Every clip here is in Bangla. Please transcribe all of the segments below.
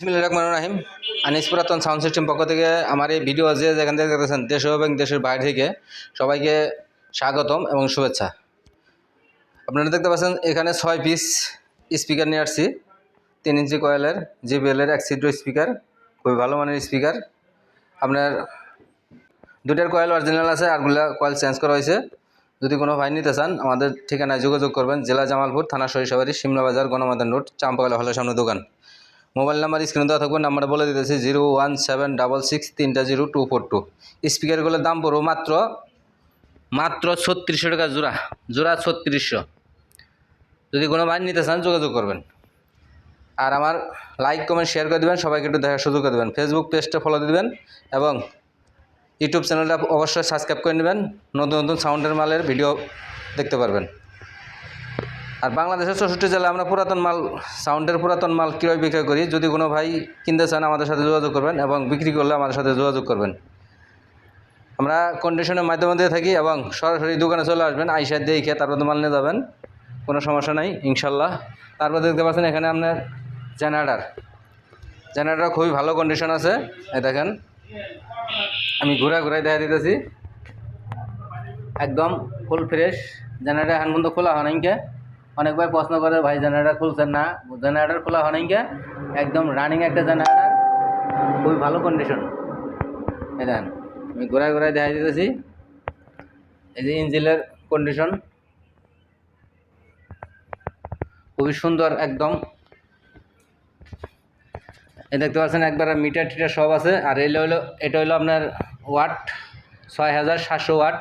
রহমানির রহিম। আনিস পুরাতন সাউন্ড সিস্টেম পক্ষ থেকে আমার এই ভিডিও যে যেখান থেকে দেখতেছেন দেশ এবং দেশের বাইরে থেকে সবাইকে স্বাগতম এবং শুভেচ্ছা। আপনারা দেখতে পাচ্ছেন, এখানে ছয় পিস স্পিকার নিয়ে আসছি। তিন ইঞ্চি কয়েলের জিবিএলের এক সিড্রো স্পিকার খুবই ভালো মানের স্পিকার আপনার দুটার কয়েল অরিজিনাল আছে, আরগুলা কয়েল চেঞ্জ করা হয়েছে। যদি কোনো ভাই নিতে চান, আমাদের ঠিকানায় যোগাযোগ করবেন। জেলা জামালপুর, থানা সরিষাবাড়ি সিমলা বাজার গণমাদান রোড চাম্পাকালা হলের সামনে দোকান। মোবাইল নাম্বার স্ক্রিনে দেওয়া থাকবে নাম্বারটা বলে দিতেছি zero one seven double six তিনটা জিরো টু ফোর টু। স্পিকারগুলোর দাম পড়ব মাত্র মাত্র ছত্রিশশো টাকা জোড়া জোড়া ছত্রিশশো। যদি কোনো ভাই নিতে চান, যোগাযোগ করবেন। আর আমার লাইক, কমেন্ট, শেয়ার করে দেবেন, সবাইকে একটু দেখার সুযোগ করে দেবেন। ফেসবুক পেজটা ফলো দিবেন এবং ইউটিউব চ্যানেলটা অবশ্যই সাবস্ক্রাইব করে নেবেন। নতুন নতুন সাউন্ডের মালের ভিডিও দেখতে পারবেন। আর বাংলাদেশের চৌষট্টি জেলায় আমরা পুরাতন মাল, সাউন্ডের পুরাতন মাল ক্রয় বিক্রয় করি। যদি কোনো ভাই কিনতে চান, আমাদের সাথে যোগাযোগ করবেন এবং বিক্রি করলে আমাদের সাথে যোগাযোগ করবেন। আমরা কন্ডিশনের মাধ্যমে দিয়ে থাকি এবং সরাসরি দোকানে চলে আসবেন, আইসা দিয়ে খেয়ে তারপর মাল নিয়ে যাবেন। কোনো সমস্যা নাই, ইনশাল্লাহ। তারপর দেখতে পাচ্ছেন এখানে আপনার জেনারেটার। জেনারেটার খুবই ভালো কন্ডিশন আছে। এই দেখেন, আমি ঘুরা ঘুরাই দেখা দিতেছি। একদম ফুল ফ্রেশ জেনারেটার এখন পর্যন্ত খোলা হয় নাইকে অনেক ভাই প্রশ্ন করে, ভাই, জেনারেটার খুলছেন না? জেনারেটার খোলা হয় নাইকে একদম রানিং একটা জেনারেটার, খুবই ভালো কন্ডিশন দেখেন, আমি ঘুরাই ঘুরাই দেখা দিতেছি। এই যে ইঞ্জিনের কন্ডিশন খুবই সুন্দর একদম। এই দেখতে পাচ্ছেন, একবার মিটার টিটার সব আছে। আর এলো হলো, এটা হলো আপনার ওয়াট ছয় হাজার সাতশো ওয়াট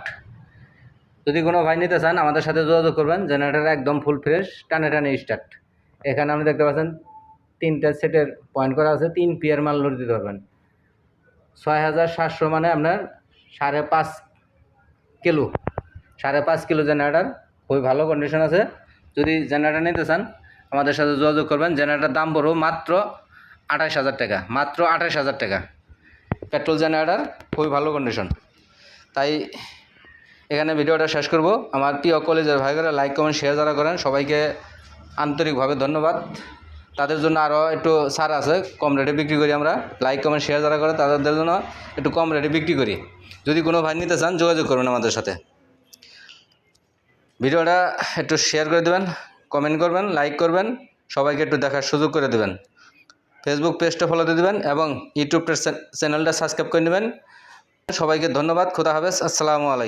যদি কোনো ভাই নিতে চান, আমাদের সাথে যোগাযোগ করবেন। জেনারেটার একদম ফুল ফ্রেশ টানে টানে স্টার্ট এখানে আপনি দেখতে পাচ্ছেন, তিনটা সেটের পয়েন্ট করা আছে, তিন পিয়ার মাল লোড দিতে পারবেন। ছয় হাজার সাতশো মানে আপনার সাড়ে পাঁচ কিলো। সাড়ে পাঁচ কিলো জেনারেটার খুবই ভালো কন্ডিশন আছে। যদি জেনারেটার নিতে চান, আমাদের সাথে যোগাযোগ করবেন। জেনারেটার দাম পড়ব মাত্র আঠাশ হাজার টাকা, মাত্র আঠাশ হাজার টাকা। পেট্রোল জেনারেটার খুবই ভালো কন্ডিশন তাই এখানে ভিডিওটা শেষ করব। আমার প্রিয় কলেজের ভাইরা লাইক কমেন্ট শেয়ার যারা করেন, সবাইকে আন্তরিকভাবে ধন্যবাদ। তাদের জন্য আরও একটু সার আছে, কম রেটে বিক্রি করি আমরা। লাইক কমেন্ট শেয়ার যারা করে তাদের জন্য একটু কম রেটে বিক্রি করি। যদি কোনো ভাই নিতে চান, যোগাযোগ করবেন আমাদের সাথে। ভিডিওটা একটু শেয়ার করে দেবেন কমেন্ট করবেন লাইক করবেন, সবাইকে একটু দেখার সুযোগ করে দেবেন। ফেসবুক পেজটা ফলো দিয়ে দেবেন এবং ইউটিউব চ্যানেলটা সাবস্ক্রাইব করে নেবেন। সবাইকে ধন্যবাদ, খোদা হাফেজ, আসসালামু আলাইকুম।